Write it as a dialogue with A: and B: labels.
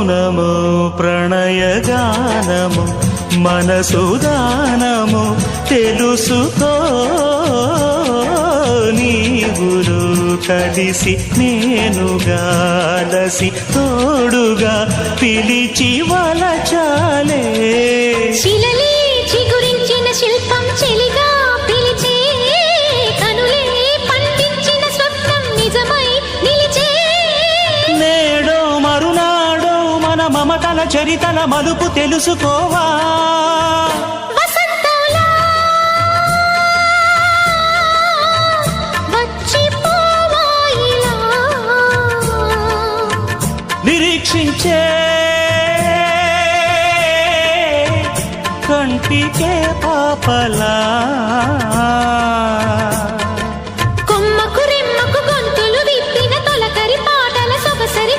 A: మౌనము ప్రణయగానము మనసుదానము తెలుసుకో. నీ గురు కలిసి నేనుగాలసి తోడుగా పిలిచి వలచాలి మమతల చరితల మలుపు తెలుసుకోవా? కంటికే పాపలా.
B: కొమ్మకు రిమ్మకు గొంతులు విప్పిన తొలకరి పాటల సొగసరి